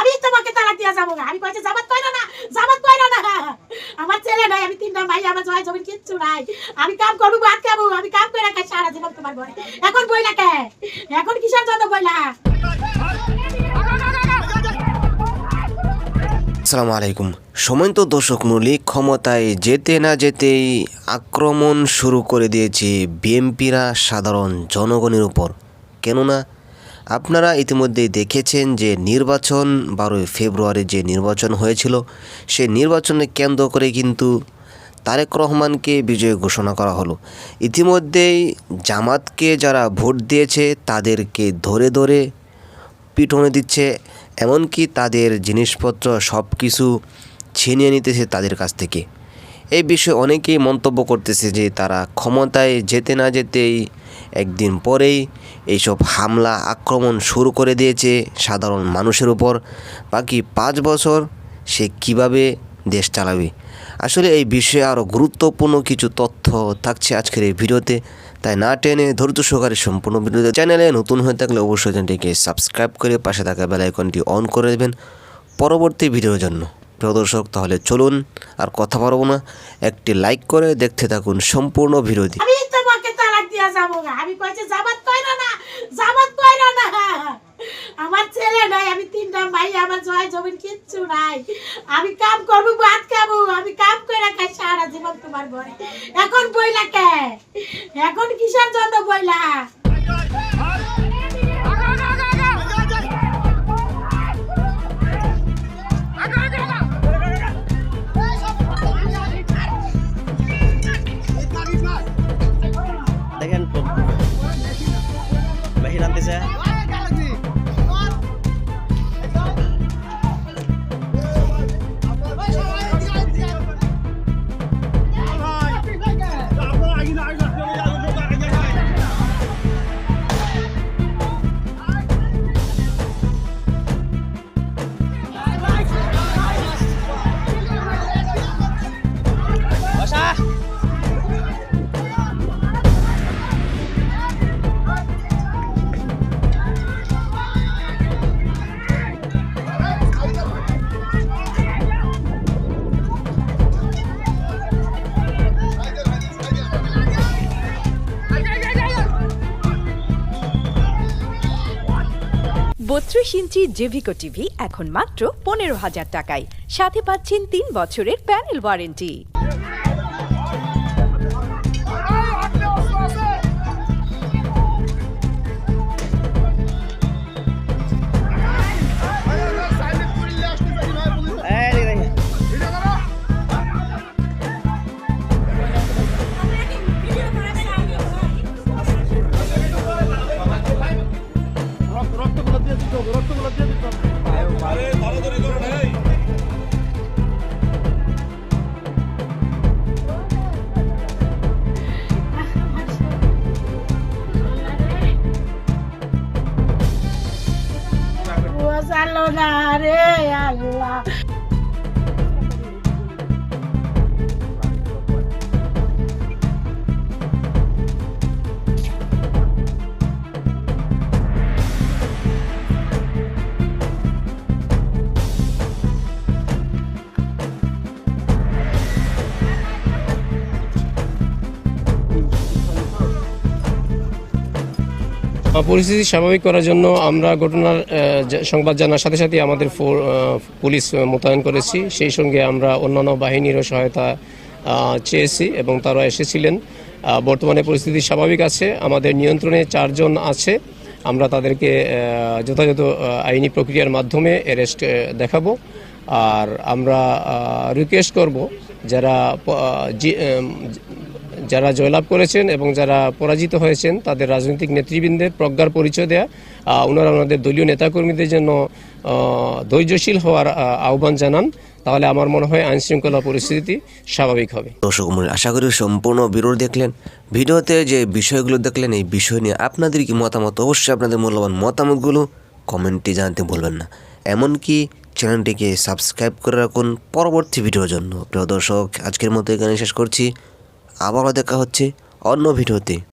আমি তোমাকে তালাক দিয়া যাব না। আমি জামাত না জামাত না। আমার ছেলে নাই, আমি তিনটা ভাই, আমার জয় কিচ্ছু নাই। আমি কাম করব, ভাত খাব, আমি কাম করে খাই সারা জীবন তোমার ঘরে। এখন এখন কিসের জন্য আসসালামু আলাইকুম। দর্শক মূলী ক্ষমতায় যেতে না যেতেই আক্রমণ শুরু করে দিয়েছে বিএমপিরা সাধারণ জনগণের উপর। কেননা আপনারা ইতিমধ্যেই দেখেছেন যে নির্বাচন বারোই ফেব্রুয়ারি যে নির্বাচন হয়েছিল সেই নির্বাচনে কেন্দ্র করে কিন্তু তারেক রহমানকে বিজয় ঘোষণা করা হলো। ইতিমধ্যেই জামাতকে যারা ভোট দিয়েছে, তাদেরকে ধরে ধরে পিটনে দিচ্ছে, এমনকি তাদের জিনিসপত্র সব কিছু ছিনিয়ে নিতেছে তাদের কাছ থেকে। এই বিষয়ে অনেকেই মন্তব্য করতেছে যে তারা ক্ষমতায় যেতে না যেতেই একদিন পরেই এইসব হামলা, আক্রমণ শুরু করে দিয়েছে সাধারণ মানুষের উপর। বাকি পাঁচ বছর সে কীভাবে দেশ চালাবে? আসলে এই বিষয়ে আরও গুরুত্বপূর্ণ কিছু তথ্য থাকছে আজকের এই ভিডিওতে। তাই না টেনে ধৈর্য সহকারে সম্পূর্ণ ভিডিওতে চ্যানেলে নতুন হয়ে থাকলে অবশ্যই চ্যানেলটিকে সাবস্ক্রাইব করে পাশে থাকা বেল আইকনটি অন করে দেবেন। পরবর্তী ভিডিওর জন্য। প্রিয় দর্শক, তাহলে চলুন আর কথা পারব না। একটি লাইক করে দেখতে থাকুন সম্পূর্ণ আমি তোমাকে দিয়া যাব আমি না না। আমার ছেলে নাই, আমি তিনটা আমার জমির কিচ্ছু আমি কাম আমি কাম সারা জীবন এখন এখন কিসের জন্য বইলা? বাহির আনতেছে বত্রিশ ইঞ্চি জেভিকো টিভি এখন মাত্র পনেরো হাজার টাকায়। সাথে পাচ্ছেন তিন বছরের প্যানেল ওয়ারেন্টি। না রে আল্লাহ পরিস্থিতি স্বাভাবিক করার জন্য আমরা ঘটনার সংবাদ জানার সাথে সাথে আমাদের পুলিশ মোতায়েন করেছি। সেই সঙ্গে আমরা অন্যান্য বাহিনীরও সহায়তা চেয়েছি এবং তারা এসেছিলেন। বর্তমানে পরিস্থিতি স্বাভাবিক আছে। আমাদের নিয়ন্ত্রণে চারজন আছে। আমরা তাদেরকে যথাযথ আইনি প্রক্রিয়ার মাধ্যমে অ্যারেস্ট দেখাবো। আর আমরা রিকোয়েস্ট করব যারা যারা জয়লাভ করেছেন এবং যারা পরাজিত হয়েছেন, তাদের রাজনৈতিক নেতৃবৃন্দের প্রজ্ঞার পরিচয় দেয়া ওনারা ওনাদের দলীয় নেতাকর্মীদের জন্য ধৈর্যশীল হওয়ার আহ্বান জানান। তাহলে আমার মনে হয় আইন শৃঙ্খলা পরিস্থিতি স্বাভাবিক হবে। দর্শক মূল আশা করি সম্পূর্ণ ভিডিও দেখলেন। ভিডিওতে যে বিষয়গুলো দেখলেন, এই বিষয় নিয়ে আপনাদের কি মতামত? অবশ্যই আপনাদের মূল্যবান মতামতগুলো কমেন্টে জানাতে ভুলবেন না। এমনকি চ্যানেলটিকে সাবস্ক্রাইব করে রাখুন পরবর্তী ভিডিওর জন্য। প্রিয় দর্শক, আজকের মতো এখানে শেষ করছি। আবারও দেখা হচ্ছে অন্য ভিডিওতে।